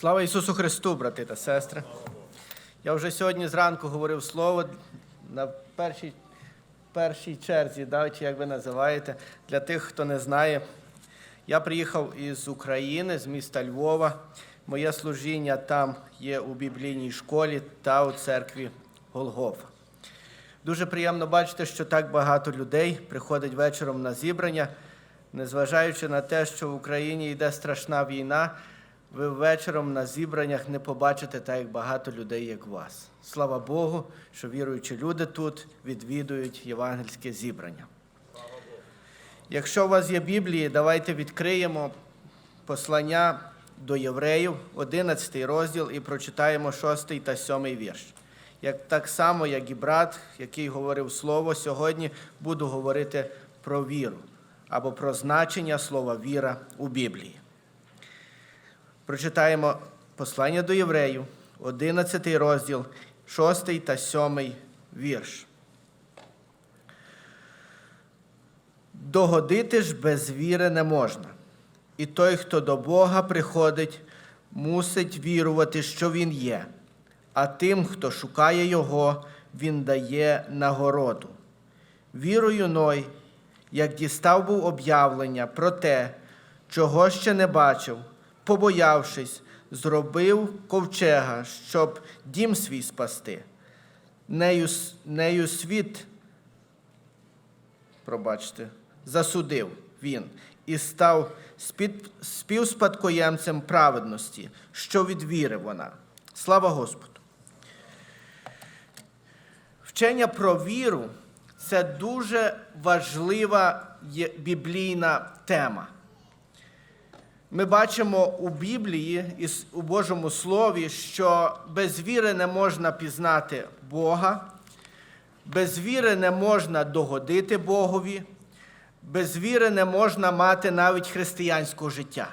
Слава Ісусу Христу, брати та сестри. Я вже сьогодні зранку говорив слово на першій, першій черзі, да, чи як ви називаєте, для тих, хто не знає. Я приїхав із України, з міста Львова. Моє служіння там є у біблійній школі та у церкві Голгофа. Дуже приємно бачити, що так багато людей приходить вечором на зібрання, незважаючи на те, що в Україні йде страшна війна, ви вечором на зібраннях не побачите так багато людей, як вас. Слава Богу, що віруючі люди тут відвідують євангельське зібрання. Якщо у вас є Біблії, давайте відкриємо послання до євреїв, 11 розділ, і прочитаємо 6 та 7 вірш. Як так само, як і брат, який говорив слово, сьогодні буду говорити про віру або про значення слова віра у Біблії. Прочитаємо послання до євреїв, 11 розділ, 6 та 7 вірш. Догодити ж без віри не можна. І той, хто до Бога приходить, мусить вірувати, що Він є, а тим, хто шукає Його, Він дає нагороду. Вірою Ной, як дістав був об'явлення про те, чого ще не бачив, побоявшись, зробив ковчега, щоб дім свій спасти. Нею, нею світ пробачте, засудив він і став співспадкоємцем праведності, що від віри вона. Слава Господу! Вчення про віру це дуже важлива біблійна тема. Ми бачимо у Біблії і у Божому Слові, що без віри не можна пізнати Бога, без віри не можна догодити Богові, без віри не можна мати навіть християнського життя.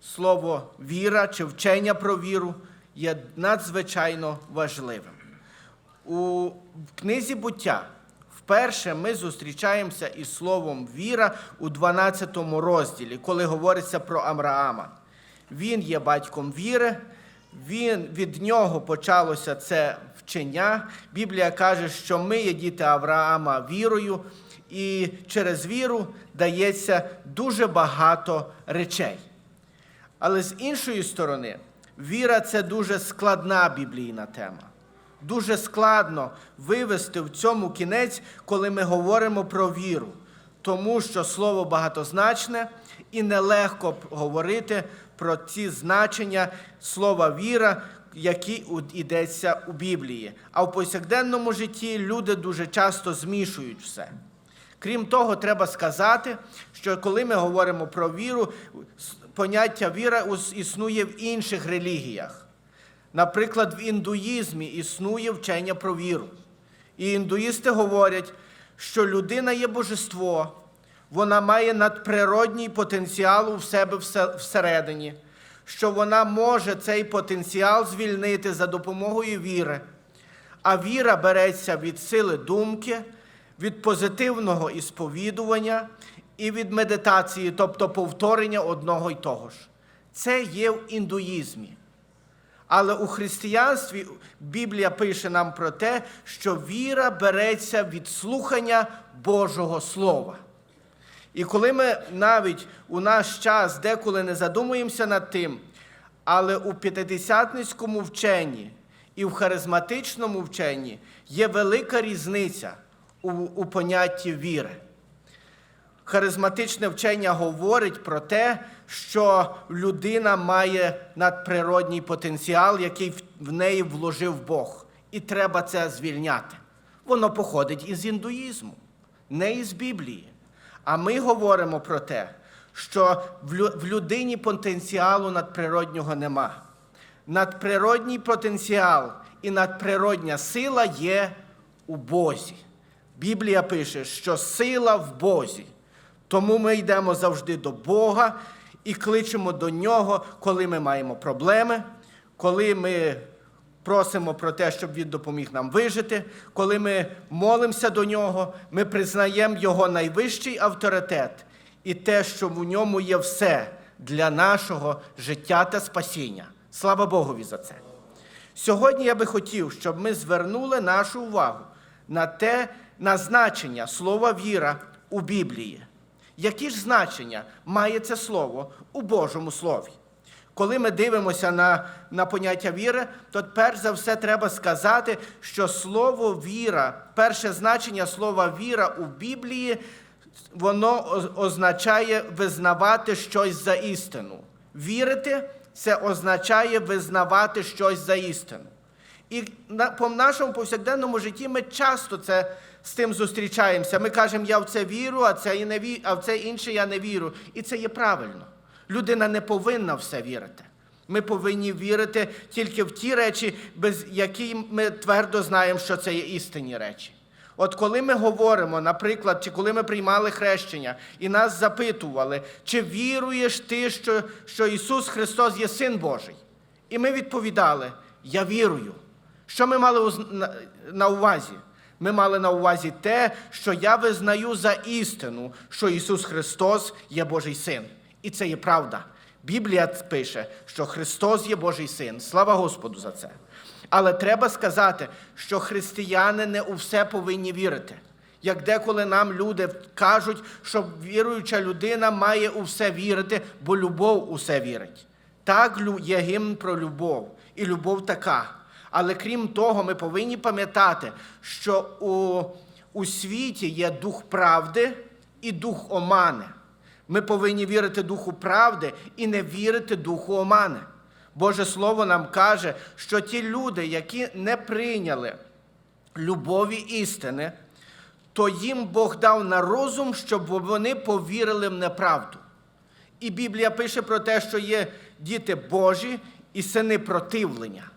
Слово віра чи вчення про віру є надзвичайно важливим. У книзі буття вперше ми зустрічаємося із словом віра у 12 розділі, коли говориться про Амраама. Він є батьком віри, він, від нього почалося це вчення. Біблія каже, що ми є діти Авраама вірою, і через віру дається дуже багато речей. Але з іншої сторони, віра це дуже складна біблійна тема. Дуже складно вивести в цьому кінець, коли ми говоримо про віру, тому що слово багатозначне і нелегко говорити про ці значення слова віра, які йдеться у Біблії. А в повсякденному житті люди дуже часто змішують все. Крім того, треба сказати, що коли ми говоримо про віру, поняття віра існує в інших релігіях. Наприклад, в індуїзмі існує вчення про віру. І індуїсти говорять, що людина є божество, вона має надприродній потенціал у себе всередині, що вона може цей потенціал звільнити за допомогою віри. А віра береться від сили думки, від позитивного ісповідування і від медитації, тобто повторення одного й того ж. Це є в індуїзмі. Але у християнстві Біблія пише нам про те, що віра береться від слухання Божого Слова. І коли ми навіть у наш час деколи не задумуємося над тим, але у п'ятидесятницькому вченні і в харизматичному вченні є велика різниця у, у понятті віри. Харизматичне вчення говорить про те, що людина має надприродній потенціал, який в- неї вложив Бог. І треба це звільняти. Воно походить із індуїзму, не із Біблії. А ми говоримо про те, що в людині потенціалу надприроднього нема. Надприродній потенціал і надприродня сила є у Бозі. Біблія пише, що сила в Бозі. Тому ми йдемо завжди до Бога і кличемо до Нього, коли ми маємо проблеми, коли ми просимо про те, щоб Він допоміг нам вижити, коли ми молимося до Нього, ми признаємо Його найвищий авторитет і те, що в ньому є все для нашого життя та спасіння. Слава Богові за це. Сьогодні я би хотів, щоб ми звернули нашу увагу на те, на значення слова віра у Біблії. Які ж значення має це слово у Божому Слові? Коли ми дивимося на, на поняття віри, то перш за все треба сказати, що слово віра, перше значення слова віра у Біблії, воно означає визнавати щось за істину. Вірити це означає визнавати щось за істину. І на, по нашому повсякденному житті ми часто це, з тим зустрічаємося. Ми кажемо, я в це вірю, а, це і не ві, а в це інше я не вірю. І це є правильно. Людина не повинна в все вірити. Ми повинні вірити тільки в ті речі, без які ми твердо знаємо, що це є істинні речі. От коли ми говоримо, наприклад, чи коли ми приймали хрещення і нас запитували, чи віруєш ти, що, що Ісус Христос є Син Божий? І ми відповідали: Я вірую. Що ми мали на- увазі? Ми мали на увазі те, що я визнаю за істину, що Ісус Христос є Божий Син. І це є правда. Біблія пише, що Христос є Божий Син. Слава Господу за це. Але треба сказати, що християни не у все повинні вірити. Як деколи нам люди кажуть, що віруюча людина має у все вірити, бо любов у все вірить. Так є гімн про любов, і любов така. Але крім того, ми повинні пам'ятати, що у, у світі є дух правди і дух омани. Ми повинні вірити духу правди і не вірити духу омани. Боже Слово нам каже, що ті люди, які не прийняли любові істини, то їм Бог дав на розум, щоб вони повірили в неправду. І Біблія пише про те, що є діти Божі і сини противлення.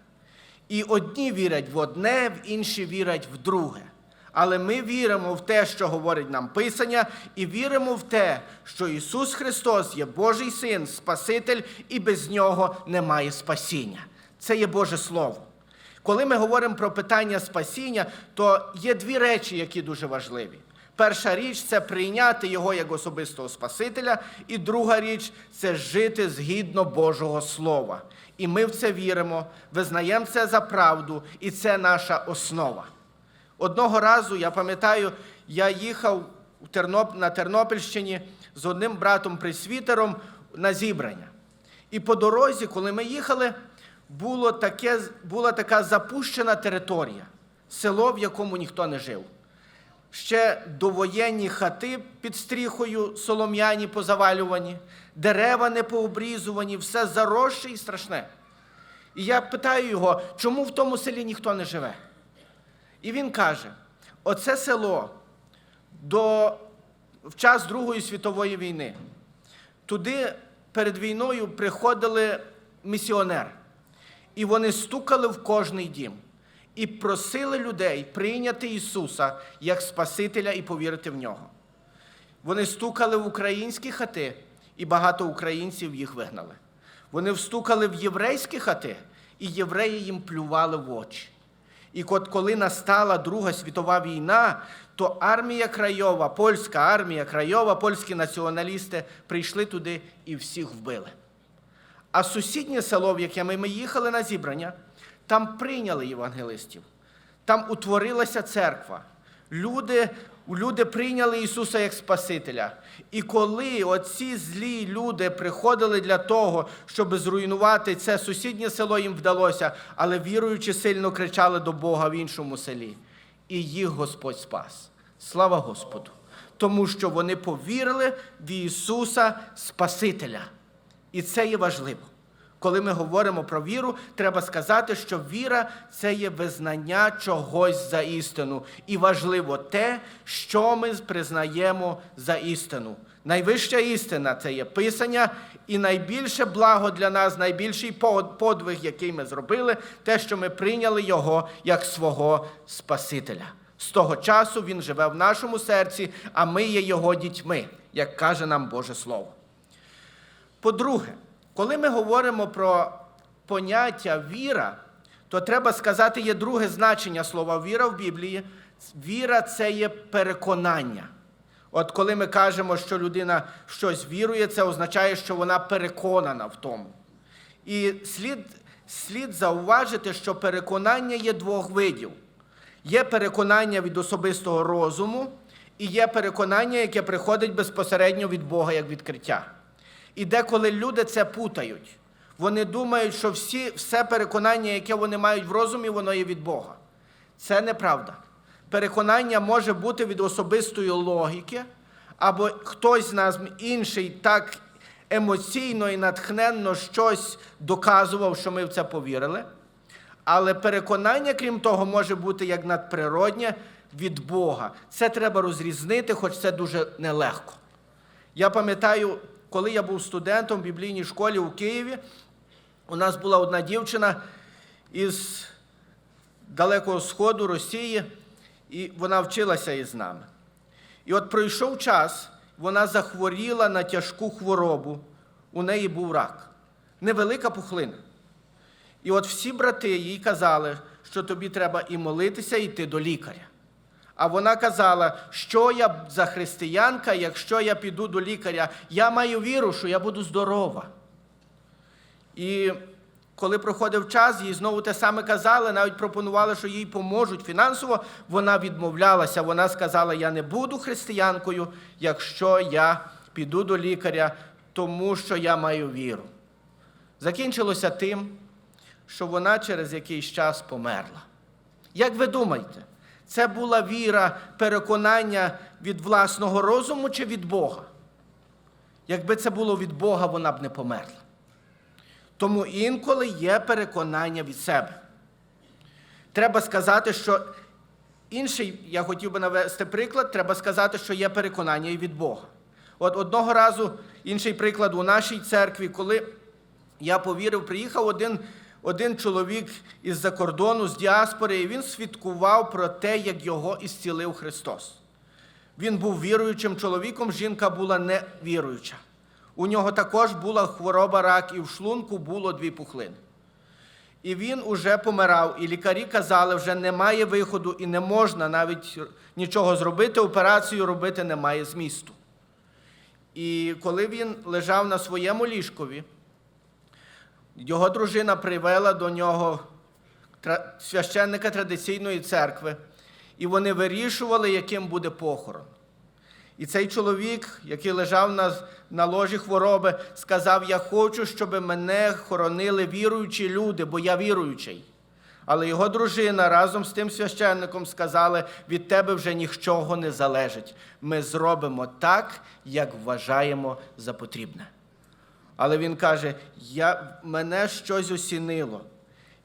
І одні вірять в одне, в інші вірять в друге. Але ми віримо в те, що говорить нам Писання, і віримо в те, що Ісус Христос є Божий Син, Спаситель, і без Нього немає спасіння. Це є Боже Слово. Коли ми говоримо про питання спасіння, то є дві речі, які дуже важливі. Перша річ це прийняти Його як особистого Спасителя, і друга річ це жити згідно Божого Слова. І ми в це віримо, визнаємо це за правду, і це наша основа. Одного разу, я пам'ятаю, я їхав на Тернопільщині з одним братом пресвітером на зібрання. І по дорозі, коли ми їхали, було таке, була така запущена територія, село, в якому ніхто не жив. Ще довоєнні хати під стріхою солом'яні позавалювані, дерева не пообрізувані, все заросше і страшне. І я питаю його, чому в тому селі ніхто не живе? І він каже: оце село до, в час Другої світової війни. Туди перед війною приходили місіонери, і вони стукали в кожний дім і просили людей прийняти Ісуса як Спасителя і повірити в нього. Вони стукали в українські хати, і багато українців їх вигнали. Вони встукали в єврейські хати, і євреї їм плювали в очі. І от коли настала Друга світова війна, то армія Крайова, польська армія Крайова, польські націоналісти прийшли туди і всіх вбили. А сусіднє село, в яке ми, їхали на зібрання, там прийняли євангелистів. Там утворилася церква. Люди, люди прийняли Ісуса як Спасителя. І коли оці злі люди приходили для того, щоб зруйнувати це сусіднє село, їм вдалося, але віруючи сильно кричали до Бога в іншому селі. І їх Господь спас. Слава Господу! Тому що вони повірили в Ісуса Спасителя. І це є важливо. Коли ми говоримо про віру, треба сказати, що віра це є визнання чогось за істину. І важливо те, що ми признаємо за істину. Найвища істина це є Писання, і найбільше благо для нас, найбільший подвиг, який ми зробили, те, що ми прийняли Його як свого Спасителя. З того часу Він живе в нашому серці, а ми є Його дітьми, як каже нам Боже Слово. По-друге, коли ми говоримо про поняття віра, то треба сказати, є друге значення слова віра в Біблії. Віра це є переконання. От коли ми кажемо, що людина щось вірує, це означає, що вона переконана в тому. І слід слід зауважити, що переконання є двох видів: є переконання від особистого розуму, і є переконання, яке приходить безпосередньо від Бога як відкриття. І деколи люди це путають. Вони думають, що всі, все переконання, яке вони мають в розумі, воно є від Бога. Це неправда. Переконання може бути від особистої логіки, або хтось з нас інший так емоційно і натхненно щось доказував, що ми в це повірили. Але переконання, крім того, може бути як надприроднє від Бога. Це треба розрізнити, хоч це дуже нелегко. Я пам'ятаю, коли я був студентом в біблійній школі у Києві, у нас була одна дівчина із Далекого Сходу, Росії, і вона вчилася із нами. І от пройшов час, вона захворіла на тяжку хворобу, у неї був рак, невелика пухлина. І от всі брати їй казали, що тобі треба і молитися, і йти до лікаря. А вона казала, що я за християнка, якщо я піду до лікаря, я маю віру, що я буду здорова. І коли проходив час, їй знову те саме казали, навіть пропонували, що їй поможуть фінансово. Вона відмовлялася. Вона сказала: Я не буду християнкою, якщо я піду до лікаря, тому що я маю віру. Закінчилося тим, що вона через якийсь час померла. Як ви думаєте, це була віра, переконання від власного розуму чи від Бога? Якби це було від Бога, вона б не померла. Тому інколи є переконання від себе. Треба сказати, що інший, я хотів би навести приклад, треба сказати, що є переконання і від Бога. От одного разу інший приклад у нашій церкві, коли я повірив, приїхав один, один чоловік із-за кордону, з діаспори, і він свідкував про те, як його ісцілив Христос. Він був віруючим чоловіком, жінка була невіруюча. У нього також була хвороба рак, і в шлунку було дві пухлини. І він уже помирав, і лікарі казали, вже немає виходу і не можна навіть нічого зробити, операцію робити немає змісту. І коли він лежав на своєму ліжкові, його дружина привела до нього священника традиційної церкви, і вони вирішували, яким буде похорон. І цей чоловік, який лежав на, на ложі хвороби, сказав: Я хочу, щоб мене хоронили віруючі люди, бо я віруючий. Але його дружина разом з тим священником сказали: від тебе вже нічого не залежить. Ми зробимо так, як вважаємо за потрібне. Але він каже: я, мене щось осінило.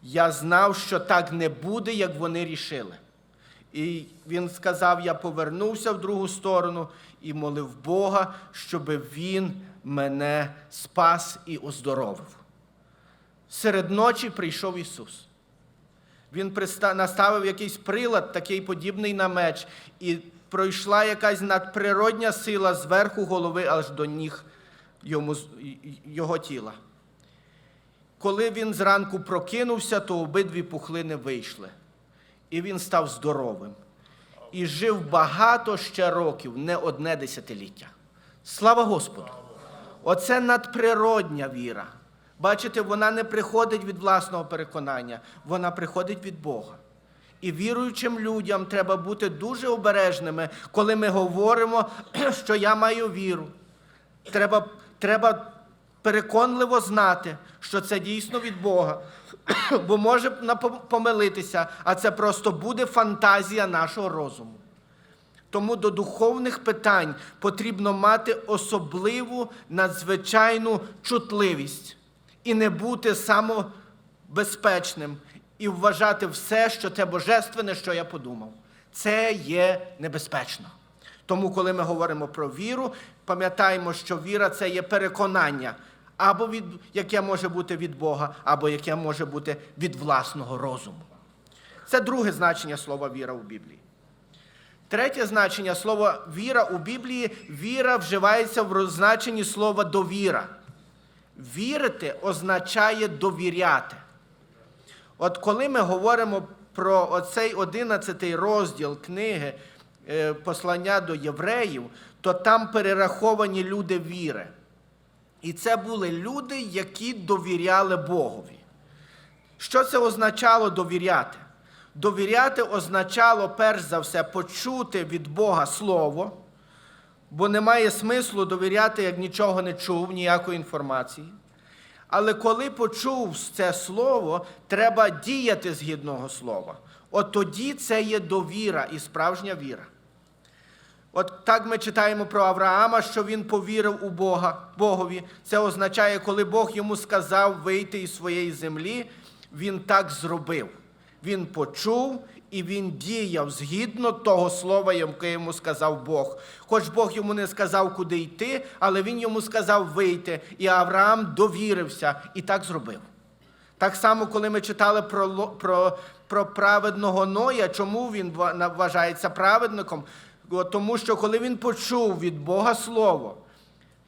Я знав, що так не буде, як вони рішили. І він сказав: Я повернувся в другу сторону і молив Бога, щоб він мене спас і оздоровив. Серед ночі прийшов Ісус. Він наставив якийсь прилад, такий подібний на меч, і пройшла якась надприродня сила зверху голови аж до ніг йому, його тіла. Коли він зранку прокинувся, то обидві пухлини вийшли, і він став здоровим. І жив багато ще років, не одне десятиліття. Слава Господу! Оце надприродня віра. Бачите, вона не приходить від власного переконання, вона приходить від Бога. І віруючим людям треба бути дуже обережними, коли ми говоримо, що я маю віру. Треба, треба переконливо знати, що це дійсно від Бога, бо може помилитися, а це просто буде фантазія нашого розуму. Тому до духовних питань потрібно мати особливу надзвичайну чутливість і не бути самобезпечним і вважати все, що це божественне, що я подумав. Це є небезпечно. Тому, коли ми говоримо про віру, пам'ятаємо, що віра це є переконання, або від, яке може бути від Бога, або яке може бути від власного розуму. Це друге значення слова віра у Біблії. Третє значення слова віра у Біблії віра вживається в значенні слова довіра. Вірити означає довіряти. От коли ми говоримо про оцей 11 розділ книги е, послання до євреїв, то там перераховані люди віри. І це були люди, які довіряли Богові. Що це означало довіряти? Довіряти означало, перш за все, почути від Бога Слово, бо немає смислу довіряти, як нічого не чув, ніякої інформації. Але коли почув це слово, треба діяти згідного слова. От тоді це є довіра і справжня віра. От так ми читаємо про Авраама, що він повірив у Бога, Богові. Це означає, коли Бог йому сказав вийти із своєї землі, він так зробив. Він почув і він діяв згідно того слова, яке йому сказав Бог. Хоч Бог йому не сказав, куди йти, але він йому сказав вийти. І Авраам довірився і так зробив. Так само, коли ми читали про, про, про праведного Ноя, чому він вважається праведником? Тому що коли він почув від Бога Слово,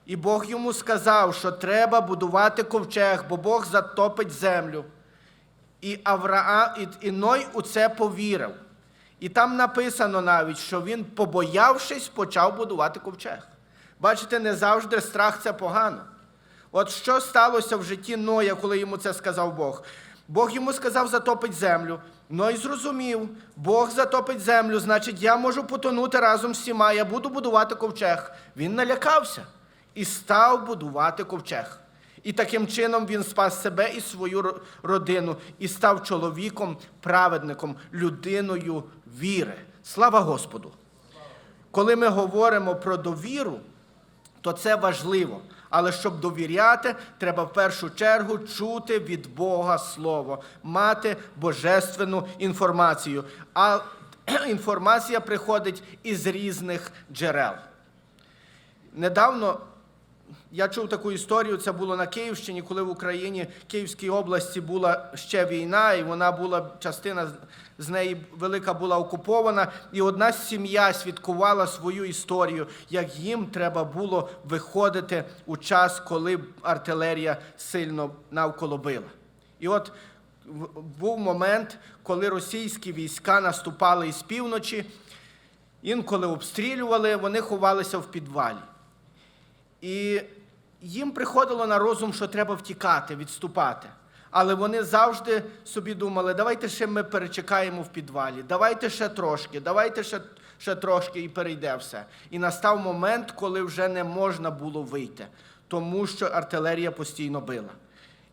і Бог йому сказав, що треба будувати ковчег, бо Бог затопить землю. І Авраам, і, і Ной у це повірив. І там написано навіть, що він, побоявшись, почав будувати ковчег. Бачите, не завжди страх це погано. От що сталося в житті Ноя, коли йому це сказав Бог? Бог йому сказав затопить землю. Ной зрозумів, Бог затопить землю, значить, я можу потонути разом з всіма, я буду будувати ковчег. Він налякався і став будувати ковчег. І таким чином він спас себе і свою родину і став чоловіком, праведником, людиною віри. Слава Господу! Коли ми говоримо про довіру, то це важливо. Але щоб довіряти, треба в першу чергу чути від Бога Слово, мати божественну інформацію. А інформація приходить із різних джерел. Недавно я чув таку історію, це було на Київщині, коли в Україні, Київській області була ще війна, і вона була, частина з- неї велика була окупована. І одна сім'я свідкувала свою історію, як їм треба було виходити у час, коли артилерія сильно навколо била. І от був момент, коли російські війська наступали із півночі, інколи обстрілювали, вони ховалися в підвалі. І їм приходило на розум, що треба втікати, відступати. Але вони завжди собі думали, давайте ще ми перечекаємо в підвалі, давайте ще трошки, давайте ще, ще трошки і перейде все. І настав момент, коли вже не можна було вийти, тому що артилерія постійно била.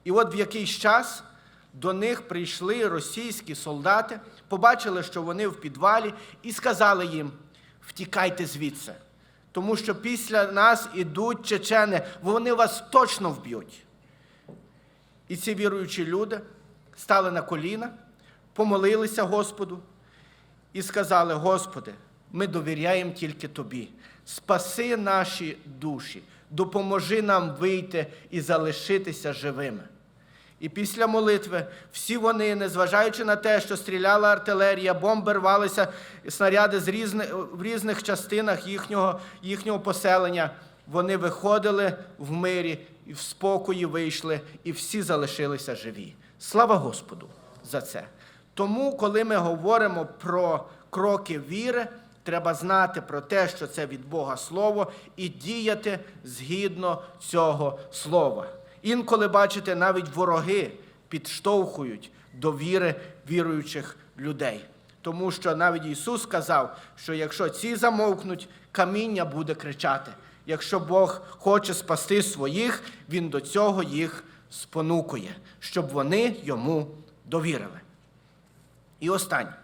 І от в якийсь час до них прийшли російські солдати, побачили, що вони в підвалі, і сказали їм: втікайте звідси. Тому що після нас ідуть чечени, вони вас точно вб'ють. І ці віруючі люди стали на коліна, помолилися Господу і сказали: Господи, ми довіряємо тільки Тобі. Спаси наші душі, допоможи нам вийти і залишитися живими. І після молитви всі вони, незважаючи на те, що стріляла артилерія, бомби рвалися, снаряди з різни, в різних частинах їхнього, їхнього поселення, вони виходили в мирі і в спокої вийшли, і всі залишилися живі. Слава Господу за це. Тому, коли ми говоримо про кроки віри, треба знати про те, що це від Бога Слово, і діяти згідно цього слова. Інколи, бачите, навіть вороги підштовхують до віри віруючих людей. Тому що навіть Ісус сказав, що якщо ці замовкнуть, каміння буде кричати. Якщо Бог хоче спасти своїх, Він до цього їх спонукує, щоб вони йому довірили. І останнє.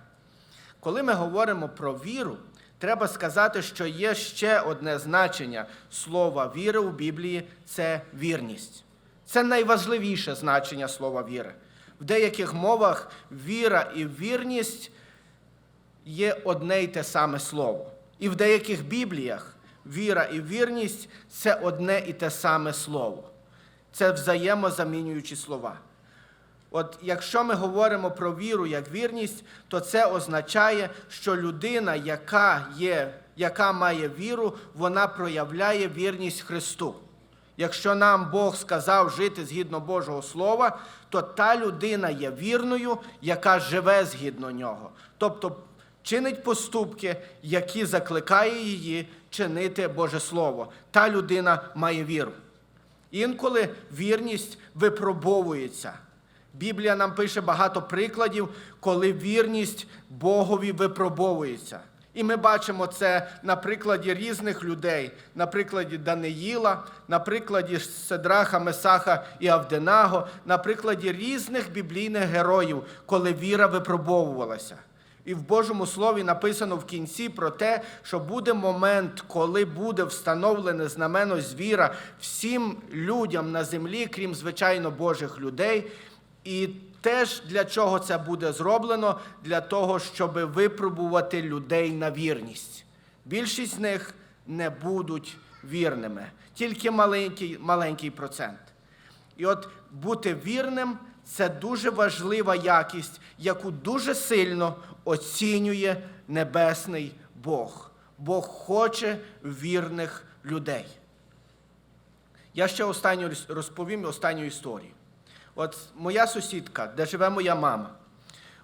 Коли ми говоримо про віру, треба сказати, що є ще одне значення слова віри у Біблії це вірність. Це найважливіше значення слова віри. В деяких мовах віра і вірність є одне й те саме слово. І в деяких бібліях віра і вірність це одне і те саме слово. Це взаємозамінюючі слова. От якщо ми говоримо про віру як вірність, то це означає, що людина, яка є, яка має віру, вона проявляє вірність Христу. Якщо нам Бог сказав жити згідно Божого Слова, то та людина є вірною, яка живе згідно нього. Тобто чинить поступки, які закликає її чинити Боже Слово. Та людина має віру. Інколи вірність випробовується. Біблія нам пише багато прикладів, коли вірність Богові випробовується. І ми бачимо це на прикладі різних людей, на прикладі Даниїла, на прикладі Седраха, Месаха і Авденаго, на прикладі різних біблійних героїв, коли віра випробовувалася. І в Божому Слові написано в кінці про те, що буде момент, коли буде встановлене знамено звіра всім людям на землі, крім звичайно Божих людей. І теж для чого це буде зроблено? Для того, щоб випробувати людей на вірність. Більшість з них не будуть вірними, тільки маленький, маленький процент. І от бути вірним це дуже важлива якість, яку дуже сильно оцінює небесний Бог. Бог хоче вірних людей. Я ще останню розповім останню історію. От моя сусідка, де живе моя мама,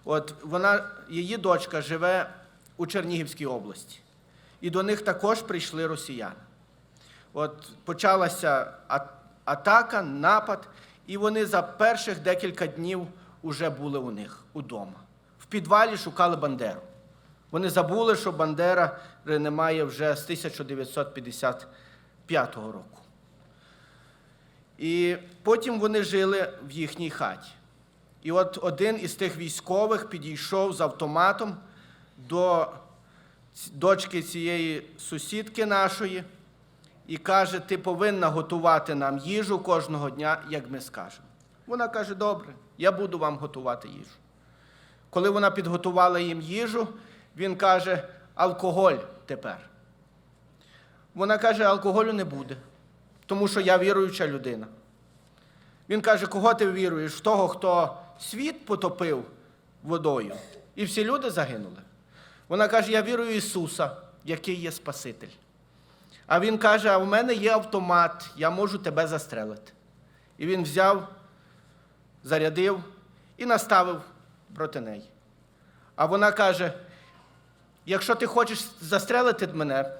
от вона, її дочка живе у Чернігівській області. І до них також прийшли росіяни. От почалася атака, напад, і вони за перших декілька днів вже були у них удома. В підвалі шукали Бандеру. Вони забули, що Бандера немає вже з 1955 року. І потім вони жили в їхній хаті. І от один із тих військових підійшов з автоматом до дочки цієї сусідки нашої і каже: ти повинна готувати нам їжу кожного дня, як ми скажемо. Вона каже: добре, я буду вам готувати їжу. Коли вона підготувала їм їжу, він каже: алкоголь тепер. Вона каже, алкоголю не буде, тому що я віруюча людина. Він каже, кого ти віруєш? В того, хто світ потопив водою, і всі люди загинули. Вона каже, я вірую в Ісуса, який є Спаситель. А він каже: а в мене є автомат, я можу тебе застрелити. І він взяв, зарядив і наставив проти неї. А вона каже: якщо ти хочеш застрелити мене,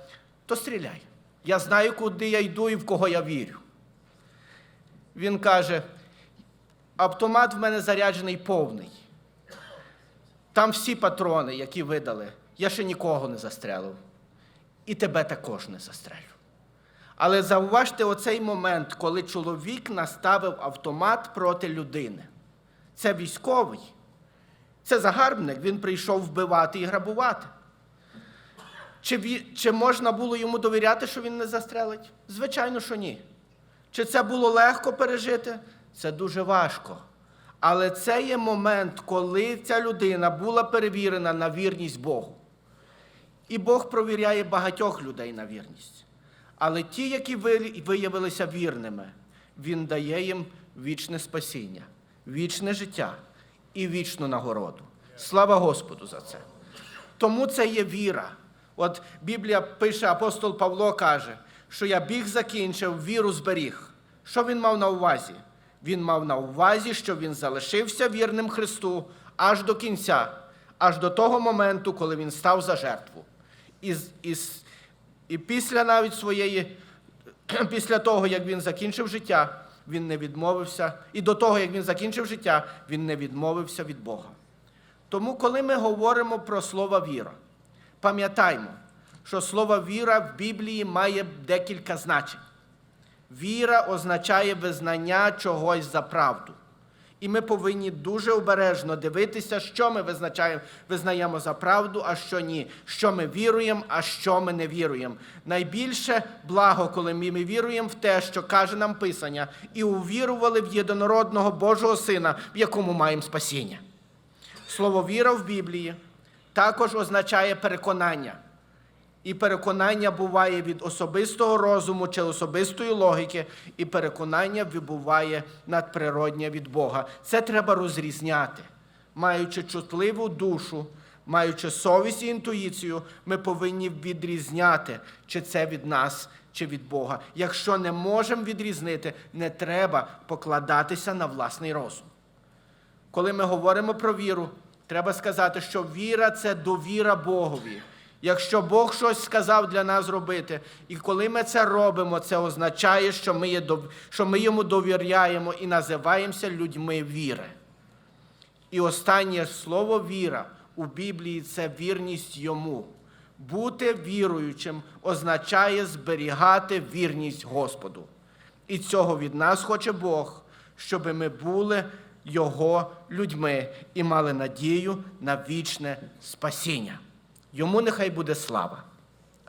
то стріляй. Я знаю, куди я йду і в кого я вірю. Він каже: автомат в мене заряджений повний. Там всі патрони, які видали, я ще нікого не застрелив. І тебе також не застрелю. Але зауважте оцей момент, коли чоловік наставив автомат проти людини. Це військовий, це загарбник, він прийшов вбивати і грабувати. Чи, чи можна було йому довіряти, що він не застрелить? Звичайно, що ні. Чи це було легко пережити? Це дуже важко. Але це є момент, коли ця людина була перевірена на вірність Богу. І Бог провіряє багатьох людей на вірність. Але ті, які виявилися вірними, Він дає їм вічне спасіння, вічне життя і вічну нагороду. Слава Господу за це. Тому це є віра. От Біблія пише, апостол Павло каже, що я біг закінчив, віру зберіг. Що він мав на увазі? Він мав на увазі, що він залишився вірним Христу аж до кінця, аж до того моменту, коли він став за жертву. І, і, і після навіть своєї, після того, як він закінчив життя, він не відмовився. І до того, як він закінчив життя, він не відмовився від Бога. Тому, коли ми говоримо про слово віра, пам'ятаймо, що слово віра в Біблії має декілька значень. Віра означає визнання чогось за правду. І ми повинні дуже обережно дивитися, що ми визначаємо, визнаємо за правду, а що ні, що ми віруємо, а що ми не віруємо. Найбільше благо, коли ми, віруємо в те, що каже нам Писання, і увірували в єдинородного Божого Сина, в якому маємо спасіння. Слово віра в Біблії також означає переконання. І переконання буває від особистого розуму чи особистої логіки, і переконання буває надприроднє від Бога. Це треба розрізняти. Маючи чутливу душу, маючи совість і інтуїцію, ми повинні відрізняти, чи це від нас, чи від Бога. Якщо не можемо відрізнити, не треба покладатися на власний розум. Коли ми говоримо про віру, треба сказати, що віра це довіра Богові. Якщо Бог щось сказав для нас робити, і коли ми це робимо, це означає, що ми, є, що ми йому довіряємо і називаємося людьми віри. І останнє слово віра у Біблії це вірність йому. Бути віруючим означає зберігати вірність Господу. І цього від нас хоче Бог, щоб ми були Його людьми і мали надію на вічне спасіння. Йому нехай буде слава.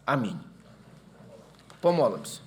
Амінь. Помолимося.